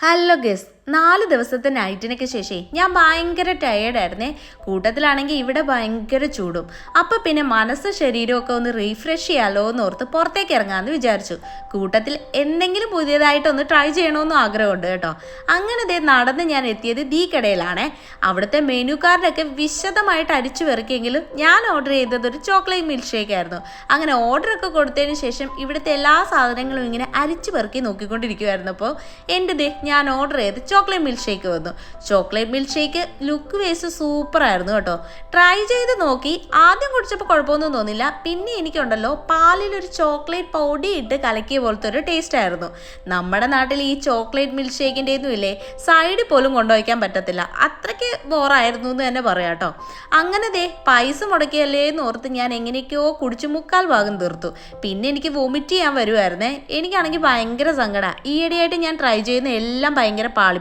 Hello guess നാല് ദിവസത്തെ നൈറ്റിനൊക്കെ ശേഷം ഞാൻ ഭയങ്കര ടയേർഡായിരുന്നേ കൂട്ടത്തിലാണെങ്കിൽ ഇവിടെ ഭയങ്കര ചൂടും. അപ്പം പിന്നെ മനസ്സ് ശരീരമൊക്കെ ഒന്ന് റീഫ്രഷ് ചെയ്യാലോ എന്ന് ഓർത്ത് പുറത്തേക്ക് ഇറങ്ങാമെന്ന് വിചാരിച്ചു. കൂട്ടത്തിൽ എന്തെങ്കിലും പുതിയതായിട്ടൊന്ന് ട്രൈ ചെയ്യണമെന്നും ആഗ്രഹമുണ്ട് കേട്ടോ. അങ്ങനെ ദേ നടന്ന് ഞാൻ എത്തിയത് ദീ കടയിലാണേ. അവിടുത്തെ മെനു കാർഡൊക്കെ വിശദമായിട്ട് അരിച്ചു വെറുക്കിയെങ്കിലും ഞാൻ ഓർഡർ ചെയ്തത് ഒരു ചോക്ലേറ്റ് മിൽക്ക് ഷേക്ക് ആയിരുന്നു. അങ്ങനെ ഓർഡറൊക്കെ കൊടുത്തതിന് ശേഷം ഇവിടുത്തെ എല്ലാ സാധനങ്ങളും ഇങ്ങനെ അരിച്ചു പെറുക്കി നോക്കിക്കൊണ്ടിരിക്കുമായിരുന്നു അപ്പോൾ എന്റെ ദേ ഞാൻ ഓർഡർ ചെയ്ത് ചോക്ലേറ്റ് മിൽക്ക് ഷേക്ക് വന്നു. Chocolate milkshake look wise super ആയിരുന്നു കേട്ടോ. ട്രൈ ചെയ്ത് നോക്കി. ആദ്യം കുടിച്ചപ്പോൾ കുഴപ്പമൊന്നും തോന്നില്ല പിന്നെ എനിക്കുണ്ടല്ലോ പാലിൽ ഒരു ചോക്ലേറ്റ് പൗഡി ഇട്ട് കലക്കിയ പോലത്തെ ഒരു ടേസ്റ്റ് ആയിരുന്നു. നമ്മുടെ നാട്ടിൽ ഈ ചോക്ലേറ്റ് മിൽക്ക് ഷേക്കിന്റെ ഒന്നും ഇല്ലേ? സൈഡിൽ പോലും കൊണ്ടുവയ്ക്കാൻ പറ്റത്തില്ല. അത്രയ്ക്ക് ബോറായിരുന്നു എന്ന് തന്നെ പറയാം കേട്ടോ. അങ്ങനെ ദേ പൈസ മുടക്കിയല്ലേ എന്ന് ഓർത്ത് ഞാൻ എങ്ങനെയൊക്കെയോ കുടിച്ച് മുക്കാൽ ഭാഗം തീർത്തു. പിന്നെ എനിക്ക് വൊമിറ്റ് ചെയ്യാൻ വരുമായിരുന്നേ എനിക്കാണെങ്കിൽ ഭയങ്കര സങ്കടമാണ് ഈയിടെയായിട്ട് ഞാൻ ട്രൈ ചെയ്യുന്ന എല്ലാം ഭയങ്കര പാളി